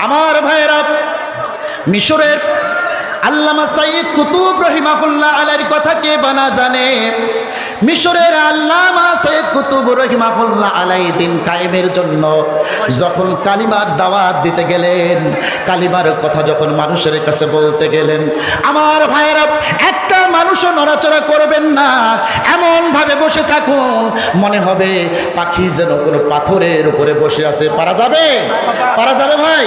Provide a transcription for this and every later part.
আমার ভাইয়েরা মিশরের আল্লামা সাইদ কুতুব রহিমাহুল্লাহ আলার কথা কে বানা জানে? মিশরের আল্লামা সৈয়দ কুতুব রহিমাহুল্লাহ আলাই দিন কায়েমের জন্য যখন কালিমার দাওয়াত দিতে গেলেন, কালিমার কথা যখন মানুষের কাছে বলতে গেলেন, আমার ভাইয়েরা, একটা মানুষও নড়াচড়া করবেন না এমন ভাবে বসে থাকুন। মনে হবে পাখি যেন কোনো পাথরের উপরে বসে আছে। পারা যাবে? পারা যাবে ভাই?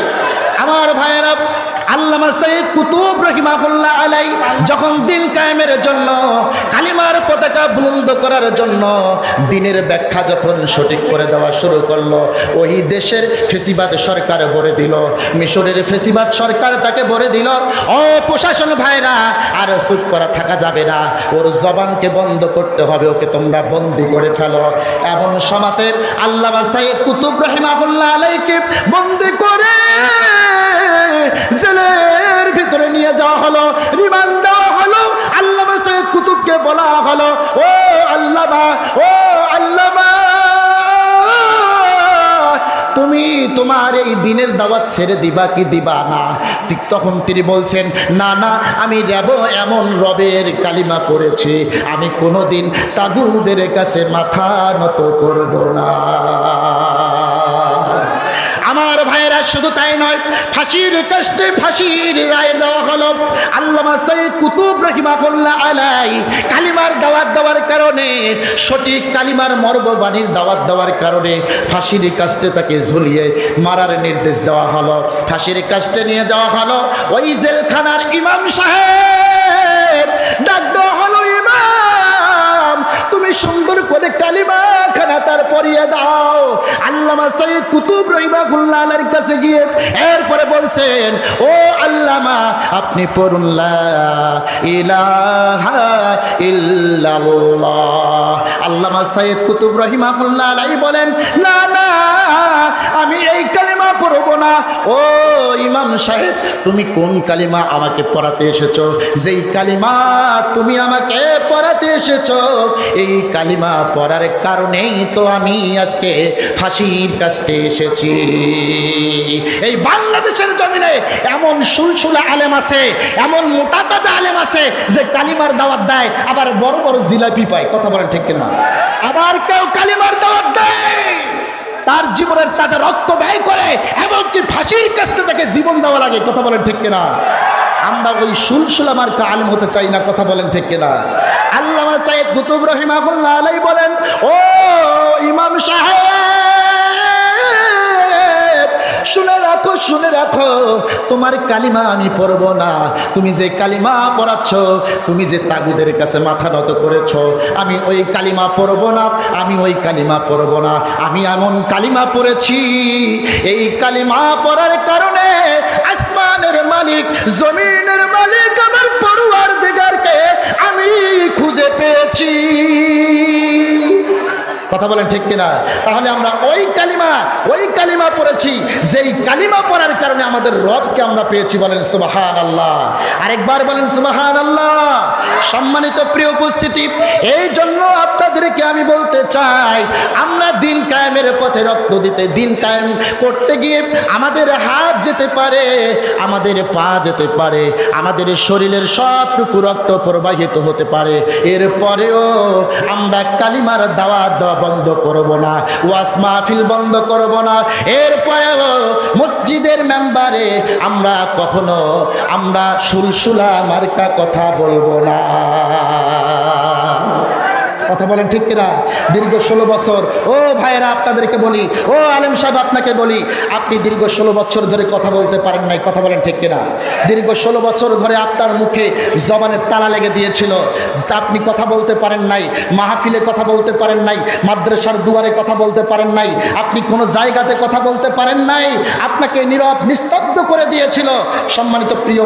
আমার ভাইয়েরা আল্লামা সৈয়দ কুতুব রহিমাহুল্লাহ আলাই যখন দিন কায়েমের জন্য, কালিমার পতাকা বুলন্দ করার জন্য দিনের ব্যাখ্যা যখন সঠিক করে দেওয়া শুরু করল, ওই দেশের ফেসিবাদ সরকার ভরে দিল, মিশরের ফেসিবাদ সরকার তাকে ভরে দিল। ও প্রশাসন ভাইরা, আর চুপ করা থাকা যাবে না। ওর জবানকে বন্ধ করতে হবে, ওকে তোমরা বন্দি করে ফেলো। এমন সমাতের আল্লামা সৈয়দ কুতুব রহিমাহুল্লাহ আলাইকে বন্দি করে তোমার এই দিনের দাওয়াত ছেড়ে দিবা কি দিবা না? ঠিক তখন তিনি বলছেন, না না, আমি যাব এমন রবের কালিমা পড়েছি। আমি কোনোদিন তাগুদের কাছে মাথা নত করব না। শুধু তাই নয়, ফাঁসির কাস্টে ফাঁসির রায় দেওয়া হলো। আল্লামা সৈয়দ কুতুব রহিমাহুল্লাহ আলাই, কালিমার দাওয়াত দেওয়ার কারণে, সঠিক কালিমার মর্মবাণীর দাওয়াত দেওয়ার কারণে ফাঁসির কাস্টে তাকে ঝুলিয়ে মারার নির্দেশ দেওয়া হলো। ফাঁসির কাস্টে নিয়ে যাওয়া হলো। ওই জেলখানার ইমাম সাহেব ডাক কুতুব রহিমাহুল্লাহ আলার কাছে গিয়ে এরপরে বলছেন, ও আল্লামা, আপনি পড়ুন আল্লামা সাইয়েদ কুতুব রহিমাহুল্লাহ আলাই বলেন, না না, আমি এই পড়ব না। ও ইমাম সাহেব, তুমি কোন কালিমা আমাকে পড়াতে এসেছ? যেই কালিমা তুমি আমাকে পড়াতে এসেছ, এই কালিমা পড়ার কারণেই তো আমি আজকে ফাঁসির কাছে এসেছি। এই বাংলাদেশের জমিনে এমন সুলসুলা আলেম আছে, এমন মোটা তাজা আলেম আছে, যে কালিমার দাওয়াত দেয়, আবার বড় বড় জিলাপি পায়। কথা বলেন ঠিক কিনা? আবার কেউ কালিমার দাওয়াত দেয়? তার জীবনের তাজা রক্ত ব্যয় করে এমনকি ফাঁসির কাছে তাকে জীবন দেওয়া লাগে কথা বলেন ঠিক কিনা? আমরা ওই সুলসুলা মার্কা আলম হতে চাই না, কথা বলেন ঠিক কিনা? আল্লামা সাইদ কুতুব রহিমাহুল্লাহ আলাই বলেন, ও ইমাম সাহেব, শুনে শুনে রাখো, তোমার কালিমা আমি পড়ব না। তুমি যে কালিমা পড়াচ্ছ, তুমি যে তাগুদের কাছে মাথা নত করেছ, আমি ওই কালিমা পড়ব না, আমি ওই কালিমা পড়ব না। আমি এমন কালিমা পড়েছি, এই কালিমা পড়ার কারণে আসমানের মালিক জমিনের কথা বলেন ঠিক কিনা? তাহলে আমরা ওই কালিমা ওই কালিমা পড়েছি। যেই কালিমা পড়ার কারণে আমাদের রবকে আমরা পেয়েছি বলেন সুবাহান আল্লাহ আরেকবার বলেন সুবাহান আল্লাহ সম্মানিত প্রিয় উপস্থিতি, এই জন্য আপনাদেরকে আমি বলতে চাই, আমরা দিন কায়েমের পথে রক্ত দিতে, দিন কায়েম করতে গিয়ে আমাদের হাত যেতে পারে, আমাদের পা যেতে পারে, আমাদের শরীরের সবটুকু রক্ত প্রবাহিত হতে পারে। এরপরেও আমরা কালিমার দাওয়াত দেওয়া বন্ধ করব না ওয়াস মাহফিল বন্ধ করব না। এরপরেও মসজিদের মেম্বারে আমরা কখনো, আমরা সুলসুলা মার্কা কথা বলব না। কথা বলেন ঠিক কিনা? দীর্ঘ ষোলো বছর। ও ভাইয়েরা, আপনাদেরকে বলি, ও আলেম সাহেব, আপনাকে বলি, আপনি দীর্ঘ ষোলো বছর ধরে কথা বলতে পারেন নাই, কথা বলেন ঠিক কিনা? দীর্ঘ ষোলো বছর ধরে আপনার মুখে জবানের তালা লেগে দিয়েছিল, আপনি কথা বলতে পারেন নাই, মাহফিলে কথা বলতে পারেন নাই, মাদ্রাসার দুয়ারে কথা বলতে পারেন নাই, আপনি কোনো জায়গাতে কথা বলতে পারেন নাই, আপনাকে নীরব, নিস্তব্ধ করে দিয়েছিল, সম্মানিত প্রিয়